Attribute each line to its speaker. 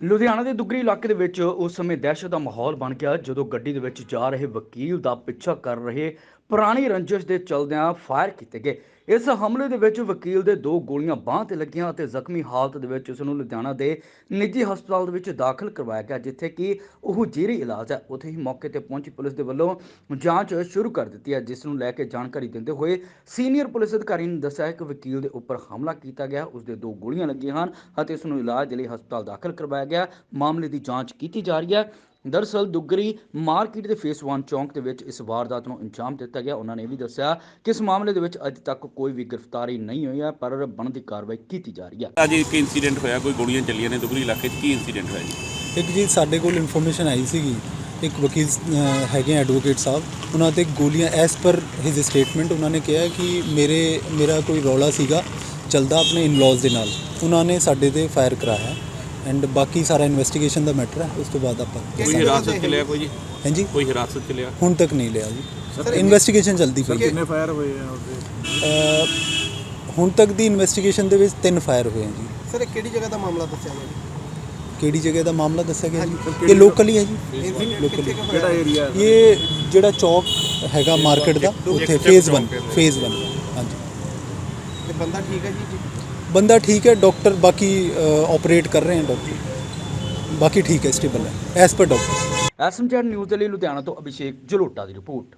Speaker 1: ਲੁਧਿਆਣਾ ਦੇ ਦੁੱਗਰੀ ਇਲਾਕੇ ਦੇ ਵਿੱਚ ਉਸ ਸਮੇਂ ਦਹਿਸ਼ਤ ਦਾ ਮਾਹੌਲ ਬਣ ਗਿਆ ਜਦੋਂ ਗੱਡੀ ਦੇ ਵਿੱਚ ਜਾ ਰਹੇ ਵਕੀਲ ਦਾ ਪਿੱਛਾ ਕਰ ਰਹੇ ਪੁਰਾਣੀ ਰੰਜਿਸ਼ ਦੇ ਚਲਦਿਆਂ ਫਾਇਰ ਕੀਤੇ ਗਏ। ਇਸ ਹਮਲੇ ਦੇ ਵਿੱਚ ਵਕੀਲ ਦੇ ਦੋ ਗੋਲੀਆਂ ਬਾਹ ਤੇ ਲੱਗੀਆਂ ਅਤੇ ਜ਼ਖਮੀ ਹਾਲਤ ਦੇ ਵਿੱਚ ਉਸ ਨੂੰ ਲੁਧਿਆਣਾ ਦੇ ਨਿੱਜੀ ਹਸਪਤਾਲ ਦੇ ਵਿੱਚ ਦਾਖਲ ਕਰਵਾਇਆ ਗਿਆ, ਜਿੱਥੇ ਕਿ ਉਹ ਜੇਰੀ ਇਲਾਜ ਹੈ। ਉੱਥੇ ਹੀ ਮੌਕੇ ਤੇ ਪਹੁੰਚੀ ਪੁਲਿਸ ਦੇ ਵੱਲੋਂ ਜਾਂਚ ਸ਼ੁਰੂ ਕਰ ਦਿੱਤੀ ਹੈ, ਜਿਸ ਨੂੰ ਲੈ ਕੇ ਜਾਣਕਾਰੀ ਦਿੰਦੇ ਹੋਏ ਸੀਨੀਅਰ ਪੁਲਿਸ ਅਧਿਕਾਰੀ ਨੇ ਦੱਸਿਆ ਕਿ ਵਕੀਲ ਦੇ ਉੱਪਰ ਹਮਲਾ ਕੀਤਾ ਗਿਆ, ਉਸ ਦੇ ਦੋ ਗੋਲੀਆਂ ਲੱਗੀਆਂ ਹਨ ਅਤੇ ਉਸ ਨੂੰ ਇਲਾਜ ਲਈ ਹਸਪਤਾਲ ਦਾਖਲ ਕਰਵਾਇਆ ਗਿਆ। ਮਾਮਲੇ ਦੀ ਜਾਂਚ ਕੀਤੀ ਜਾ ਰਹੀ ਹੈ। ਦਰਅਸਲ ਦੁੱਗਰੀ ਮਾਰਕੀਟ ਦੇ ਫੇਸ 1 ਚੌਂਕ ਦੇ ਵਿੱਚ ਇਸ ਵਾਰਦਾਤ ਨੂੰ ਅੰਜਾਮ ਦਿੱਤਾ ਗਿਆ। ਉਹਨਾਂ ਨੇ ਇਹ ਵੀ ਦੱਸਿਆ ਕਿ ਇਸ ਮਾਮਲੇ ਦੇ ਵਿੱਚ ਅਜੇ ਤੱਕ ਕੋਈ ਵੀ ਗ੍ਰਿਫਤਾਰੀ ਨਹੀਂ ਹੋਈ ਹੈ ਪਰ ਬਣਦੀ ਕਾਰਵਾਈ ਕੀਤੀ ਜਾ ਰਹੀ ਹੈ।
Speaker 2: ਅੱਜ ਇੱਕ ਇਨਸੀਡੈਂਟ ਹੋਇਆ ਕੋਈ ਗੋਲੀਆਂ ਚੱਲੀਆਂ ਨੇ ਦੁਗਰੀ ਇਲਾਕੇ 'ਚ। ਕੀ ਇਨਸੀਡੈਂਟ ਹੋਇਆ ਜੀ?
Speaker 3: ਇੱਕ ਜੀ ਸਾਡੇ ਕੋਲ ਇਨਫੋਰਮੇਸ਼ਨ ਆਈ ਸੀਗੀ ਇੱਕ ਵਕੀਲ ਹੈਗੇ ਐਡਵੋਕੇਟ ਸਾਹਿਬ। ਉਹਨਾਂ ਤੇ ਗੋਲੀਆਂ ਐਸ ਪਰ ਹਿਸ ਸਟੇਟਮੈਂਟ ਉਹਨਾਂ ਨੇ ਕਿਹਾ ਕਿ ਮੇਰੇ ਮੇਰਾ ਕੋਈ ਰੌਲਾ ਸੀਗਾ ਚਲਦਾ ਆਪਣੇ ਇਨ-ਲॉज ਦੇ ਨਾਲ। ਉਹਨਾਂ ਨੇ ਸਾਡੇ ਤੇ ਫਾਇਰ ਕਰਾਇਆ। ਐਂਡ ਬਾਕੀ ਸਾਰਾ ਇਨਵੈਸਟੀਗੇਸ਼ਨ ਦਾ ਮੈਟਰ ਹੈ ਉਸ ਤੋਂ ਬਾਅਦ ਆਪਾਂ
Speaker 2: ਕੋਈ ਹਿਰਾਸਤ 'ਚ ਲਿਆ ਕੋਈ ਜੀ?
Speaker 3: ਹਾਂਜੀ?
Speaker 2: ਕੋਈ ਹਿਰਾਸਤ 'ਚ ਲਿਆ?
Speaker 3: ਹੁਣ ਤੱਕ ਨਹੀਂ ਲਿਆ ਜੀ। ਇਨਵੈਸਟੀਗੇਸ਼ਨ ਚੱਲਦੀ ਪਈ ਹੈ।
Speaker 4: ਕਿੰਨੇ ਫਾਇਰ ਹੋਏ ਆ ਉਹਦੇ?
Speaker 3: ਹੁਣ ਤੱਕ ਦੀ ਇਨਵੈਸਟੀਗੇਸ਼ਨ ਦੇ ਵਿੱਚ ਤਿੰਨ ਫਾਇਰ ਹੋਏ ਹੈ ਜੀ।
Speaker 4: ਸਰ ਇਹ ਕਿਹੜੀ ਜਗ੍ਹਾ ਦਾ ਮਾਮਲਾ ਦੱਸਿਆ ਗਿਆ ਜੀ?
Speaker 3: ਕਿਹੜੀ ਜਗ੍ਹਾ ਦਾ ਮਾਮਲਾ ਦੱਸਿਆ ਗਿਆ ਜੀ? ਇਹ ਲੋਕਲ ਹੀ ਹੈ ਜੀ। ਲੋਕਲ
Speaker 4: ਕਿਹੜਾ ਏਰੀਆ
Speaker 3: ਇਹ ਜਿਹੜਾ ਚੌਕ ਹੈਗਾ ਮਾਰਕੀਟ ਦਾ ਉੱਥੇ ਫੇਜ਼ 1 ਫੇਜ਼ 1 ਹਾਂਜੀ।
Speaker 4: ਤੇ ਬੰਦਾ ਠੀਕ ਹੈ ਜੀ ਜੀ?
Speaker 3: ਬੰਦਾ ਠੀਕ ਹੈ, ਡਾਕਟਰ ਬਾਕੀ ਆਪਰੇਟ ਕਰ ਰਹੇ ਹਨ ਡਾਕਟਰ। ਬਾਕੀ ਠੀਕ ਹੈ ਸਟੇਬਲ ਹੈ as per doctor
Speaker 1: SMG news ਦੇ ਲਈ ਲੁਧਿਆਣਾ ਤੋਂ ਅਭਿਸ਼ੇਕ ਜਲੋਟਾ ਦੀ ਰਿਪੋਰਟ।